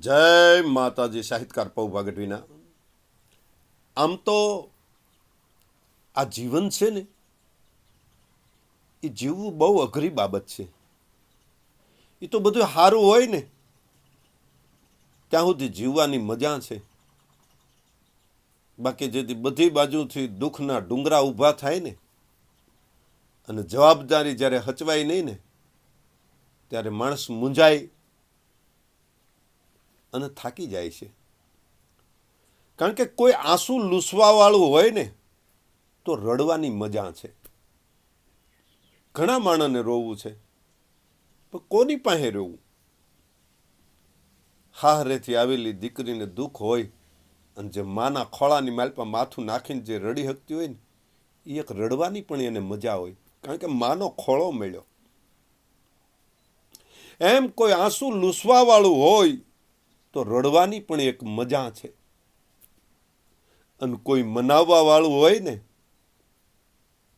જય માતાજી, સાહિત્યકાર પૌભા ગઢવીના આમ તો આ જીવન છે ને, એ જીવવું બહુ અઘરી બાબત છે. એ તો બધું સારું હોય ને, ત્યાં સુધી જીવવાની મજા છે. બાકી જેથી બધી બાજુથી દુઃખના ડુંગરા ઊભા થાય ને, અને જવાબદારી જ્યારે હચવાય નહીં ને, ત્યારે માણસ મૂંઝાય અને થાકી જાય છે. કારણ કે કોઈ આંસુ લૂસવાવાળું હોય ને, તો રડવાની મજા છે. ઘણા માણસને રોવું છે, પણ કોની પાસે રોવું? હાહરેથી આવેલી દીકરીને દુઃખ હોય, અને જે માના ખોળાની માલપા માથું નાખીને જે રડી શકતી હોય ને એ એક રડવાની પણ એને મજા હોય, કારણ કે માનો ખોળો મળ્યો. એમ કોઈ આંસુ લૂસવાવાળું હોય તો રડવાની પણ એક મજા છે. અને કોઈ મનાવવા વાળું હોય ને,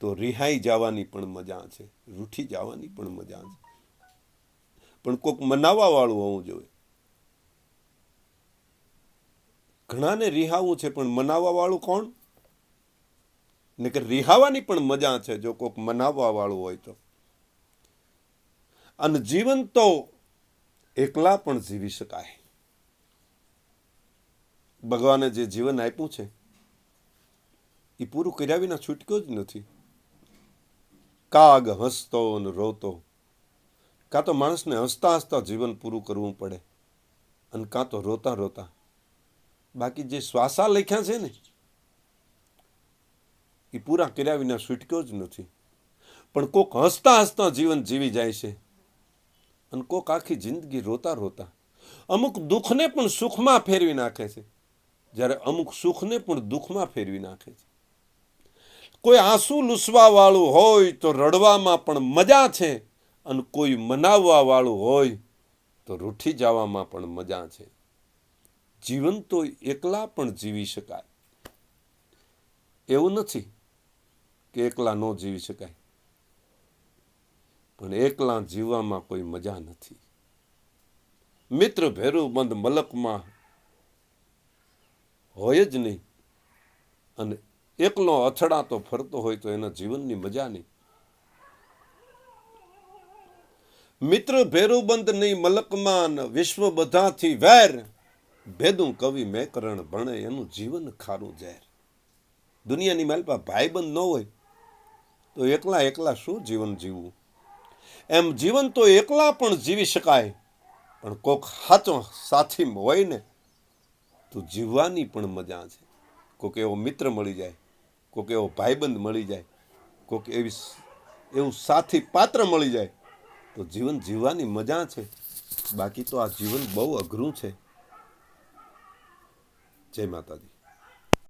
તો રિહાઈ જવાની પણ મજા છે. રૂઠી જવાની પણ મજા છે. પણ કોઈક મનાવવા વાળું હોવું જોઈએ. ઘણાને રિહાવું છે, પણ મનાવવા વાળું કોણ? ને કે રિહાવાની પણ મજા છે, જો કોઈક મનાવવા વાળું હોય તો. અને જીવન તો એકલા પણ જીવી શકાય. ભગવાને જે જીવન આપ્યું છે એ પૂરું કર્યા વિના છૂટક્યો જ નથી. કાગ હસતો અને રોતો. કાં તો માણસને હસતા હસતા જીવન પૂરું કરવું પડે અને કાં તો રોતા રોતા. બાકી જે શ્વાસા લખ્યા છે ને એ પૂરા કર્યા વિના છૂટક્યો જ નથી. પણ કોક હસતા હસતા જીવન જીવી જાય છે અને કોક આખી જિંદગી રોતા રોતા. અમુક દુઃખને પણ સુખમાં ફેરવી નાખે છે. જ્યારે અમુક સુખને પણ દુઃખમાં ફેરવી નાખે છે. કોઈ આંસુ લૂસવાવાળું હોય તો રડવામાં પણ મજા છે અને કોઈ મનાવવાવાળું હોય તો રૂઠી જવામાં પણ મજા છે. જીવન તો એકલા પણ જીવી શકાય. એવું નથી કે એકલા ન જીવી શકાય. પણ એકલા જીવવામાં કોઈ મજા નથી. મિત્ર ભેરું બંધ મલકમાં હોય જ નહીં. અને એકલો અથડાતો ફરતો હોય તો એના જીવનની મજા નહીં. મિત્ર ભેરુબંધ નહીં મલકમાં ન વિશ્વ બધાથી વેર. ભેદું કવિ મેકરણ ભણે, એનું જીવન ખારું ઝેર. દુનિયાની માલપા ભાઈબંધ ન હોય, તો એકલા એકલા શું જીવન જીવવું? એમ જીવન તો એકલા પણ જીવી શકાય, પણ કોક સાચો સાથી હોય ને તો જીવવાની પણ મજા છે. કોઈક એવો મિત્ર મળી જાય, કોઈક એવો ભાઈબંધ મળી જાય, કોઈક એવી એવું સાથી પાત્ર મળી જાય, તો જીવન જીવવાની મજા છે. બાકી તો આ જીવન બહુ અઘરું છે. જય માતાજી.